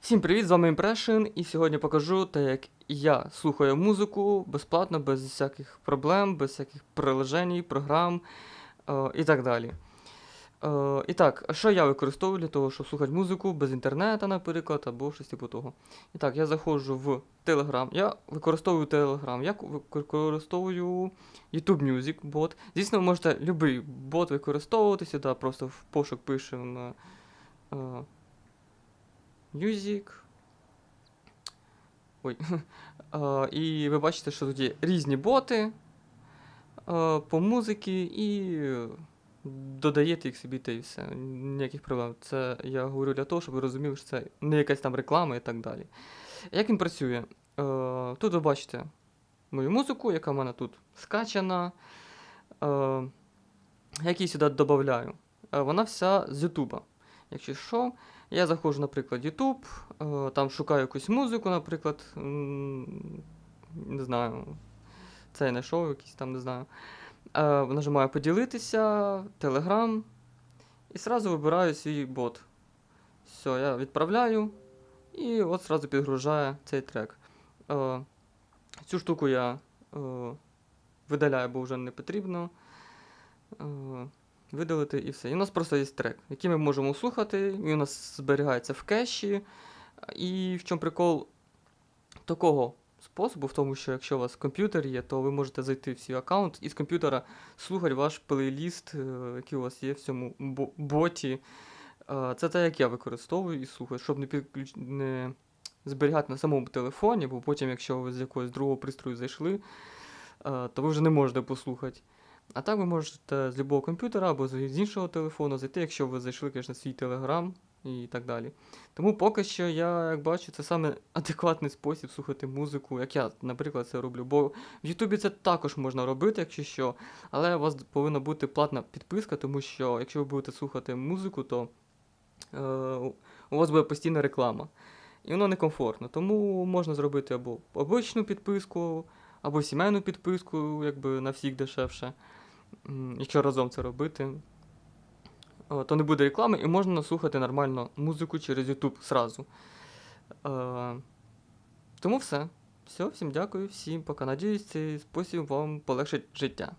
Всім привіт, з вами Impression, і сьогодні покажу те, як я слухаю музику безплатно, без всяких проблем, без всяких приложень, програм е, і так далі. Е, і так, що я використовую для того, щоб слухати музику без інтернету, наприклад, або щось типу того. І так, я заходжу в Telegram. Я використовую Telegram, я використовую YouTube Music бот. Звісно, ви можете будь-який бот використовувати сюди, просто в пошук пишемо. е, Music. Ой. І ви бачите, що тут є різні боти по музиці і додаєте їх собі та і все. Ніяких проблем. Це я говорю для того, щоб ви розуміли, що це не якась там реклама і так далі. Як він працює? Тут ви бачите мою музику, яка в мене тут скачана. Як її сюди додаю? Вона вся з Ютуба. Якщо що, я заходжу, наприклад, YouTube, е, там шукаю якусь музику, наприклад, не знаю, це я знайшов якийсь там, не знаю. Е, Нажимаю поділитися, Telegram, і сразу вибираю свій бот. Все, я відправляю, і от сразу підгружає цей трек. Е, Цю штуку я видаляю, бо вже не потрібно. Видалити і все. І у нас просто є трек, який ми можемо слухати, він у нас зберігається в кеші. І в чому прикол такого способу, в тому, що якщо у вас комп'ютер є, то ви можете зайти в свій аккаунт і з комп'ютера слухати ваш плейліст, е, який у вас є в цьому боті. Е, Це те, як я використовую і слухаю, щоб не, підключ... не зберігати на самому телефоні, бо потім, якщо ви з якогось другого пристрою зайшли, е, то ви вже не можете послухати. А так ви можете з будь-якого комп'ютера або з іншого телефону зайти, якщо ви зайшли, звісно, свій телеграм і так далі. Тому поки що я, як бачу, це саме адекватний спосіб слухати музику, як я, наприклад, це роблю. Бо в Ютубі це також можна робити, якщо що. Але у вас повинна бути платна підписка, тому що якщо ви будете слухати музику, то е, у вас буде постійна реклама. І воно некомфортно. Тому можна зробити або обичну підписку, або сімейну підписку, якби на всіх дешевше. Якщо разом це робити, то не буде реклами і можна слухати нормально музику через YouTube сразу. Е, тому все. Все, всім дякую, всім пока. Надіюсь, цей спосіб вам полегшить життя.